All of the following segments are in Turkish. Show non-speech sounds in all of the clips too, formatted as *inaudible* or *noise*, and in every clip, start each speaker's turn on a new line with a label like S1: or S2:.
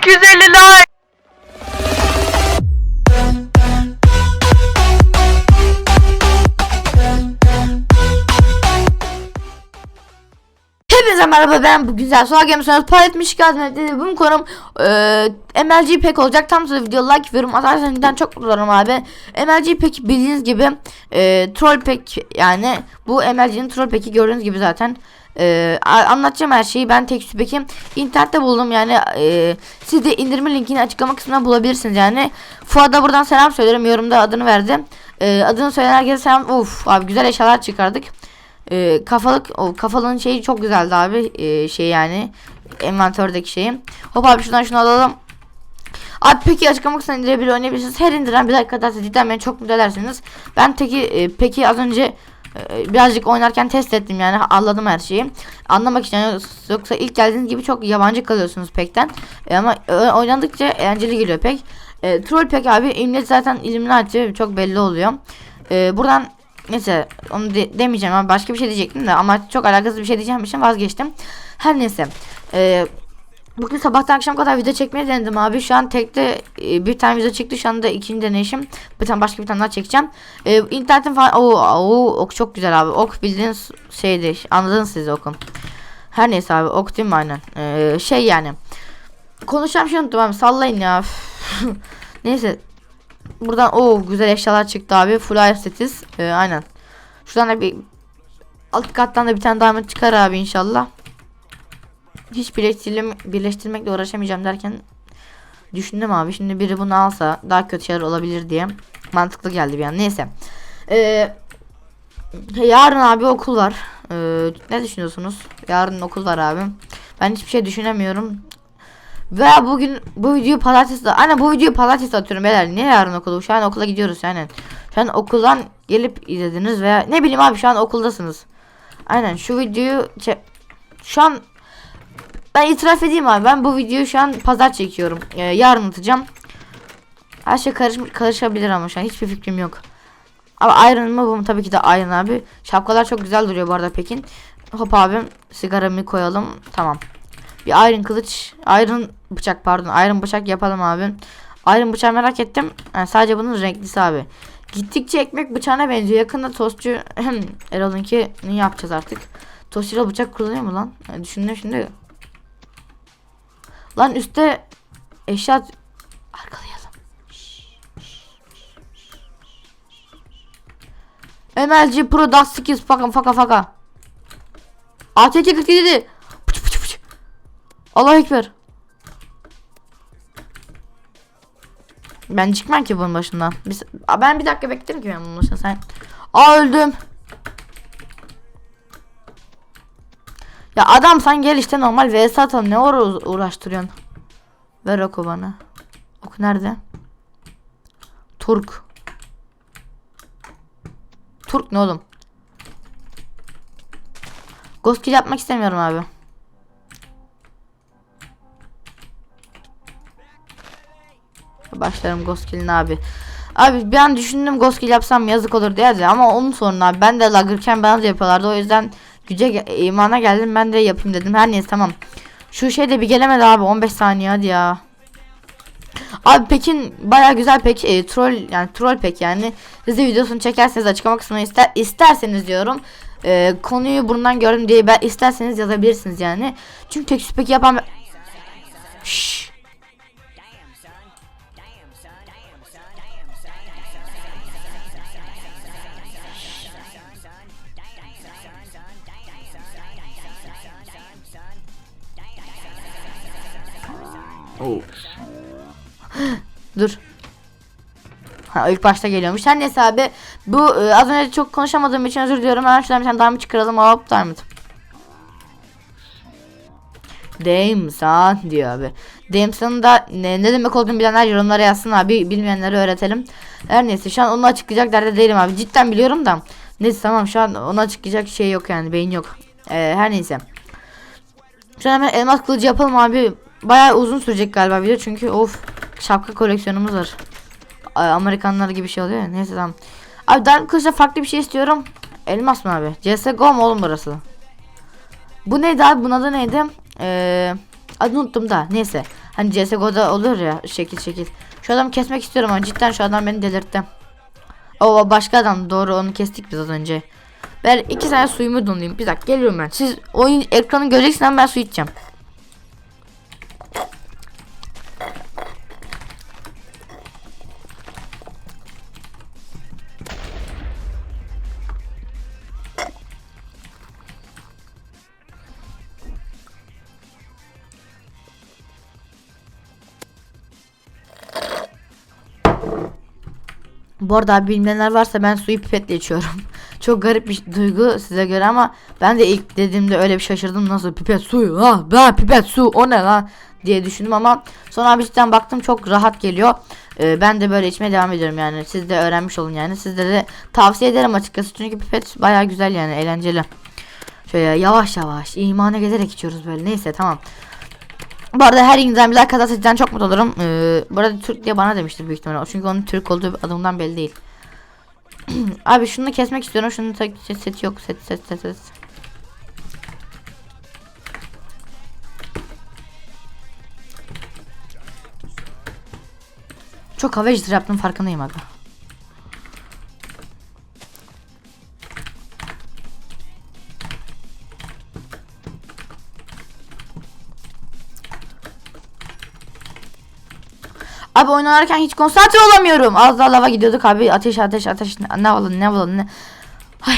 S1: 250 like.
S2: Hepinize merhaba ben bu güzel sola gelmişsiniz palet mişkat dedi bunun konum e, MLG pek olacak. Tam size video like veriyorum. Atarsanız cidden çok mutlu olurum abi. MLG pek bildiğiniz gibi e, troll pek yani bu MLG'nin troll peki gördüğünüz gibi zaten e, a- anlatacağım her şeyi ben tek peki internette buldum yani e, siz de indirme linkini açıklama kısmından bulabilirsiniz yani Fuat'a buradan selam söylerim yorumda adını verdi e, adını söyleyen herkese selam uf abi güzel eşyalar çıkardık ee, kafalık o kafalığın şeyi çok güzeldi abi Ee, şey yani envantördeki şeyi. Hop abi şuradan şunu alalım. Abi peki açıklama kısmına indirebilir oynayabilirsiniz. Her indiren bir dakika atarsa cidden beni çok mutlu edersiniz. Ben teki e, peki az önce birazcık oynarken test ettim yani anladım her şeyi. Anlamak için yani yoksa ilk geldiğiniz gibi çok yabancı kalıyorsunuz pekten. E, ama e, oynadıkça eğlenceli geliyor pek. E, troll pek abi imlet zaten Illuminati çok belli oluyor. E, buradan Neyse onu de- demeyeceğim ama başka bir şey diyecektim de ama çok alakasız bir şey diyeceğim için vazgeçtim. Her neyse. Ee, bugün sabahtan akşam kadar video çekmeyi denedim abi. Şu an tekte e, bir tane video çıktı. Şu anda ikinci deneyişim. Bir tane başka bir tane daha çekeceğim. Ee, internetin falan o ok çok güzel abi. Ok bildiğiniz şeydi. Anladınız siz okum. Her neyse abi ok değil mi aynen. Ee, şey yani. Konuşacağım şey unuttum abi. Sallayın ya. *laughs* neyse Buradan o güzel eşyalar çıktı abi. Full air setiz. Ee, aynen. Şuradan da bir alt kattan da bir tane diamond çıkar abi inşallah. Hiç birleştirme, birleştirmekle uğraşamayacağım derken düşündüm abi. Şimdi biri bunu alsa daha kötü şeyler olabilir diye mantıklı geldi bir an. Neyse. Ee, yarın abi okul var. Ee, ne düşünüyorsunuz? Yarın okul var abi. Ben hiçbir şey düşünemiyorum. Ve bugün bu videoyu pazartesi Aynen bu videoyu pazartesi atıyorum beyler. Niye yarın okulu? Şu an okula gidiyoruz yani. Şu an okuldan gelip izlediniz veya ne bileyim abi şu an okuldasınız. Aynen şu videoyu şu an ben itiraf edeyim abi ben bu videoyu şu an pazar çekiyorum. Ee, yarın atacağım. Her şey karış karışabilir ama şu an hiçbir fikrim yok. Ama Iron mı bu mu? Tabii ki de Iron abi. Şapkalar çok güzel duruyor bu arada Pekin. Hop abim sigaramı koyalım. Tamam. Bir iron kılıç, iron bıçak pardon, iron bıçak yapalım abi. Iron bıçağı merak ettim. Yani sadece bunun renklisi abi. Gittikçe ekmek bıçağına benziyor. Yakında tostçu *clears throat* Erol'unki ne yapacağız artık? Tostçuyla bıçak kullanıyor mu lan? Yani düşündüm şimdi. Lan üstte eşya arkalayalım. MLG Pro Dust 8 faka faka faka. ATK 47 Pıç pıç pıç. Allah ekber. Ben çıkmam ki bunun başından. Biz, ben bir dakika beklerim ki ben bunun başına sen. Aa öldüm. Ya adam sen gel işte normal vs atalım ne uğra- uğraştırıyorsun. Ver oku bana. Ok nerede? Turk. Turk ne oğlum? Ghost kill yapmak istemiyorum abi. Başlarım Ghost kill'in abi. Abi bir an düşündüm Ghost kill yapsam yazık olur diye ama onun sorunu abi. Ben de lagırken bana da yapıyorlardı o yüzden güce imana geldim ben de yapayım dedim. Her neyse tamam. Şu şey de bir gelemedi abi 15 saniye hadi ya. Abi Pekin baya güzel pek e, troll yani troll pek yani. Siz de videosunu çekerseniz açıklama kısmına ister, isterseniz diyorum. E, konuyu bundan gördüm diye ben isterseniz yazabilirsiniz yani. Çünkü tek pek yapan Şşş. Dur. Ha ilk başta geliyormuş. Her neyse abi. Bu e, az önce çok konuşamadığım için özür diliyorum. Hemen şuradan bir tane diamond çıkaralım. Hop diamond. Dameson diyor abi. Dameson'un da ne, ne demek olduğunu bilenler yorumlara yazsın abi. Bilmeyenlere öğretelim. Her neyse şu an onu açıklayacak derde değilim abi. Cidden biliyorum da. Neyse tamam şu an onu açıklayacak şey yok yani. Beyin yok. Ee, her neyse. Şu an hemen elmas kılıcı yapalım abi. Bayağı uzun sürecek galiba video çünkü of şapka koleksiyonumuz var. Amerikanlar gibi şey oluyor. Neyse tamam. Abi Diamond kılıçta farklı bir şey istiyorum. Elmas mı abi? CSGO mu oğlum burası? Bu neydi abi? Bunun adı neydi? Ee, adını unuttum da. Neyse. Hani CSGO'da olur ya şekil şekil. Şu adamı kesmek istiyorum ama cidden şu adam beni delirtti. O başka adam doğru onu kestik biz az önce. Ben iki tane suyumu donayım. Bir dakika geliyorum ben. Siz oyun ekranı göreceksiniz ben su içeceğim. Bu arada bilmeyenler varsa ben suyu pipetle içiyorum. *laughs* Çok garip bir duygu size göre ama ben de ilk dediğimde öyle bir şaşırdım. Nasıl pipet suyu ha ben pipet su o ne lan diye düşündüm ama sonra abi cidden baktım çok rahat geliyor. Ee, ben de böyle içmeye devam ediyorum yani. Siz de öğrenmiş olun yani. Sizlere de tavsiye ederim açıkçası. Çünkü pipet baya güzel yani eğlenceli. Şöyle yavaş yavaş imana gelerek içiyoruz böyle. Neyse tamam. Bu arada her bir like atarsa cidden çok mutlu olurum. Ee, bu arada Türk diye bana demiştir büyük ihtimalle. Çünkü onun Türk olduğu adımdan belli değil. *clears throat* Abi şunu kesmek istiyorum. Şunun tek seti yok. Set set set set. Çok hava yaptım farkındayım abi. Abi oynarken hiç konsantre olamıyorum. Az daha lava gidiyorduk abi. Ateş ateş ateş. Ne oldu ne oldu ne. Ay.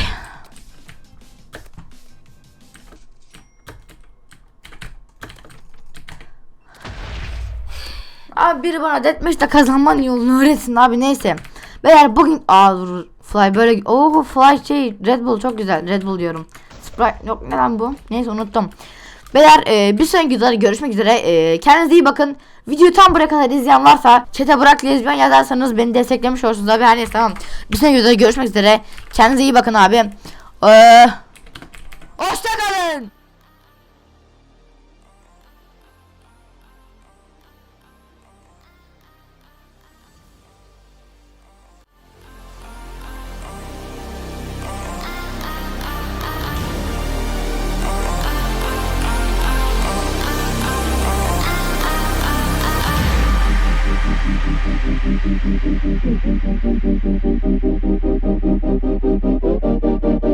S2: Abi biri bana deathmatch'te kazanmanın yolunu öğretsin abi neyse. Beyler bugün aa dur Fly böyle oh Fly şey Red Bull çok güzel Red Bull diyorum. Sprite yok ne lan bu? Neyse unuttum. Beyler e, bir sonraki videoda görüşmek üzere. E, kendinize iyi bakın. Videoyu tam buraya kadar izleyen varsa çete bırak lezbiyen yazarsanız beni desteklemiş olursunuz abi. Neyse tamam. Bir sonraki videoda görüşmek üzere. Kendinize iyi bakın abi. Ee, hoşçakalın. Thank you.